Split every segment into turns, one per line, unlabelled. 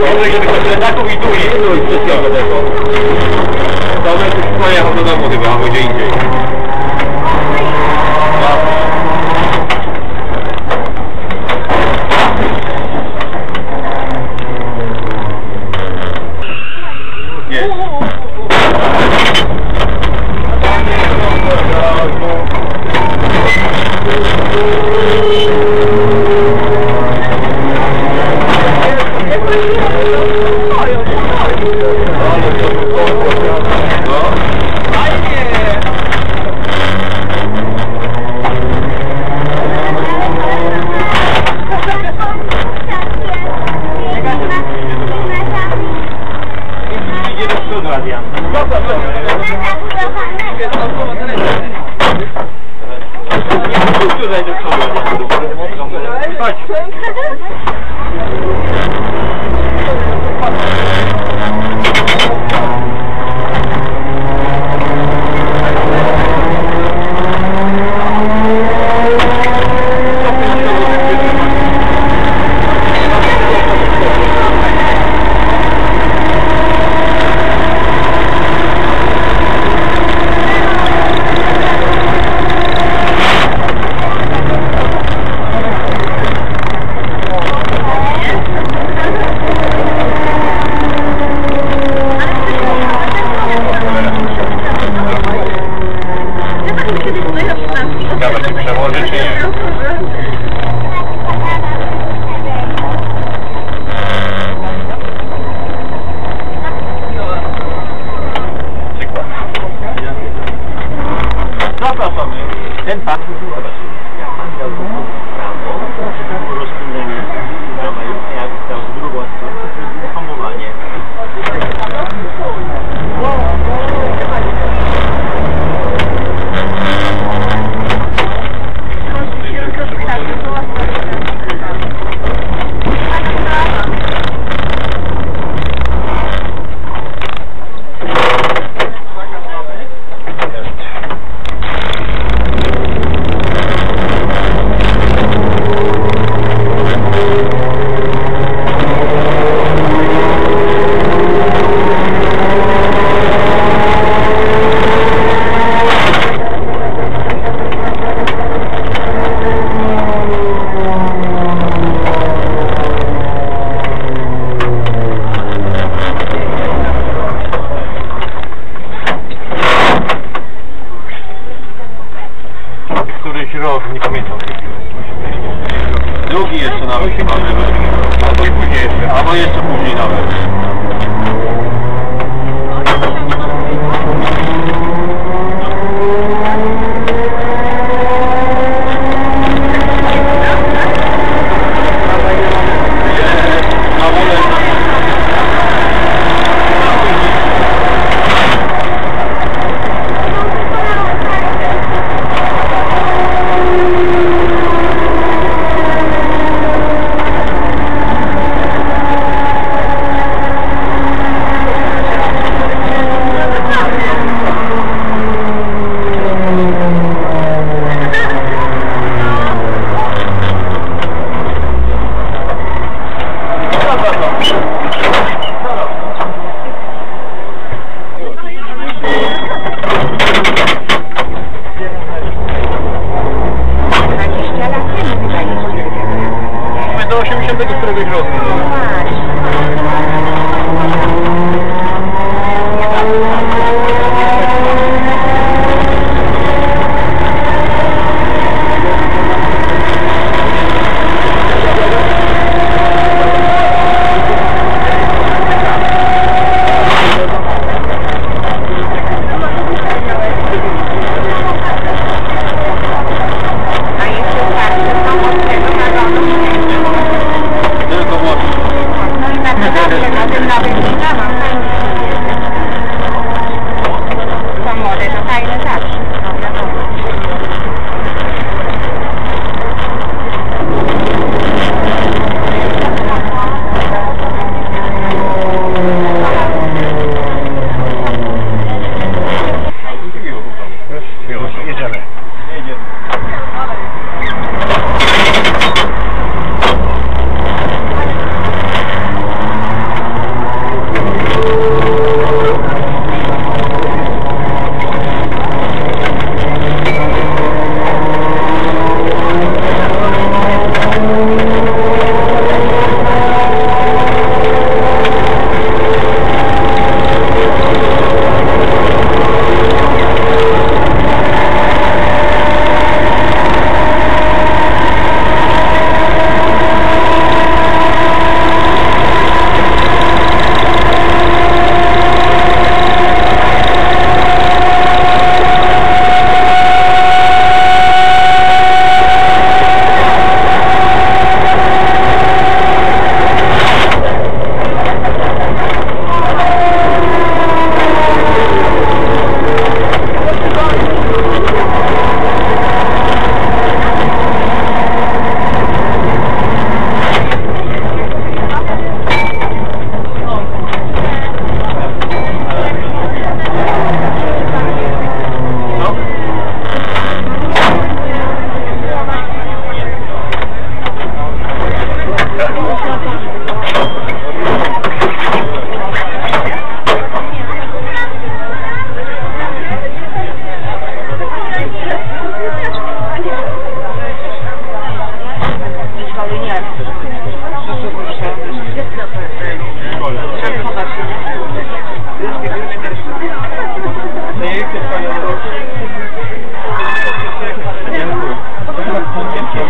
Może żeby to plecaków i tu i tu i wszystkiego tego. Tomek już pojechał do domu chyba, albo gdzie indziej. Chamou
de dinheiro.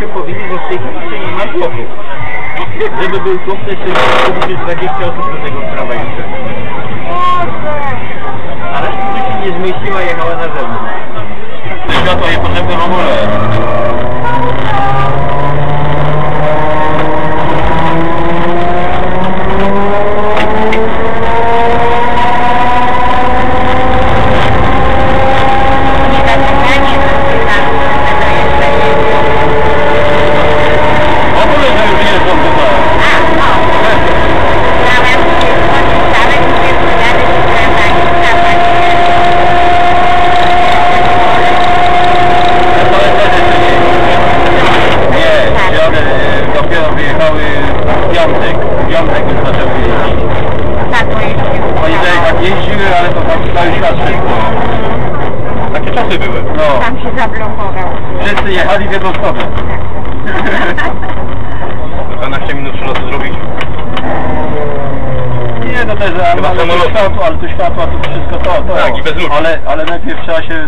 Trochę powinien, bo w tej chwili nie ma bloku. Żeby był klub, to jeszcze będzie 20 osób do tego prawa jeszcze. Ale się nie zmieściła, jechała na zewnątrz. Światła niepotrzebne w ogóle. W ogóle, że już nie są tutaj. To jest też jeszcze nie. Nie, one e, dopiero wyjechały w piątek. W piątek już zaczęły jeździć. Oni tutaj tak jeździły, ale to szybko. Takie czasy były. No.
Tam się zablokował.
Wszyscy jechali w jedną stronę. 12 minut przelotu zrobić. Nie, no też, ale,
Chyba
ale to
samolot.
światło, ale to światła, to wszystko to, to.
Tak, i bez ludzi.
Ale, ale najpierw trzeba się...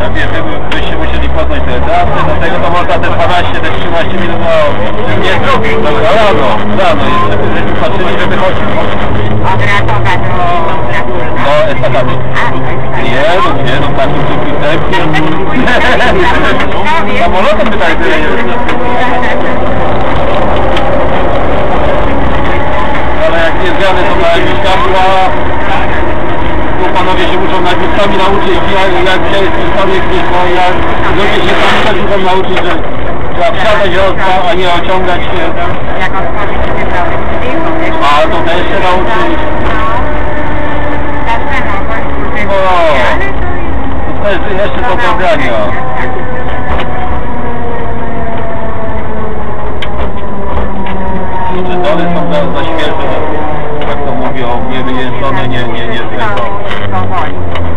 Ja wiem, wy, poznać te trasy, do tego to można te 12, te 13 minut, no, nie zrobił, no, rano, rano, jeszcze byśmy patrzyli, żeby chodził.
Od Rakowa do Kraków.
No. Nie, no nie, no takim tempiem. Samolotem by tak tyle nie Ale jak nie zmiany są na jakieś kapła, to panowie się muszą najpierw sami nauczyć, jak, jak gdzie jest ustawiek gdzieś, bo jak ludzie się sami też muszą nauczyć, że trzeba wsiadać rozpa, a nie ociągać się. A to też się nauczyć.
Tak, no, to jest...
Jeszcze do pobrania. Czy dory są za, za świeże, jak to mówią, nie wyjeżdżone, nie, nie, nie Front line.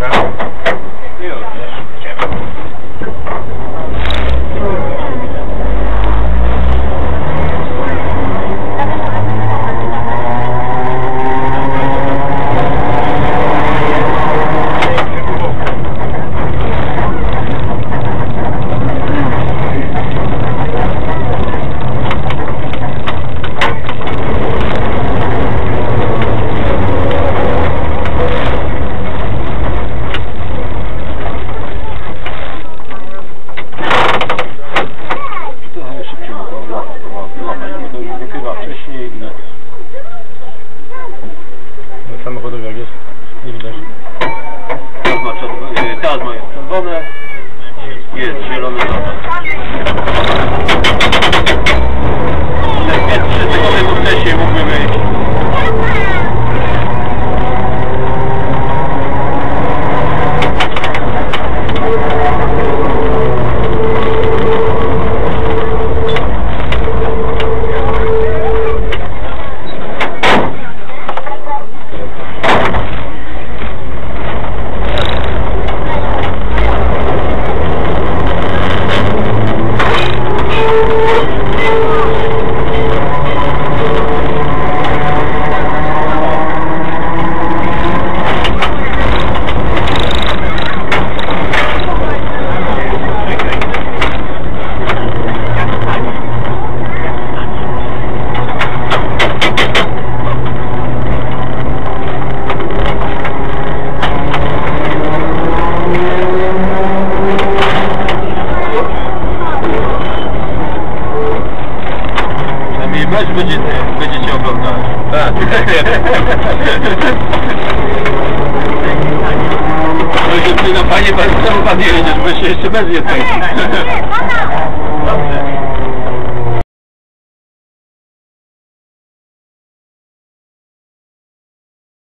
Thank you. No panie, pan, co pan jedziesz, bo się jeszcze bez jednej. Dobrze.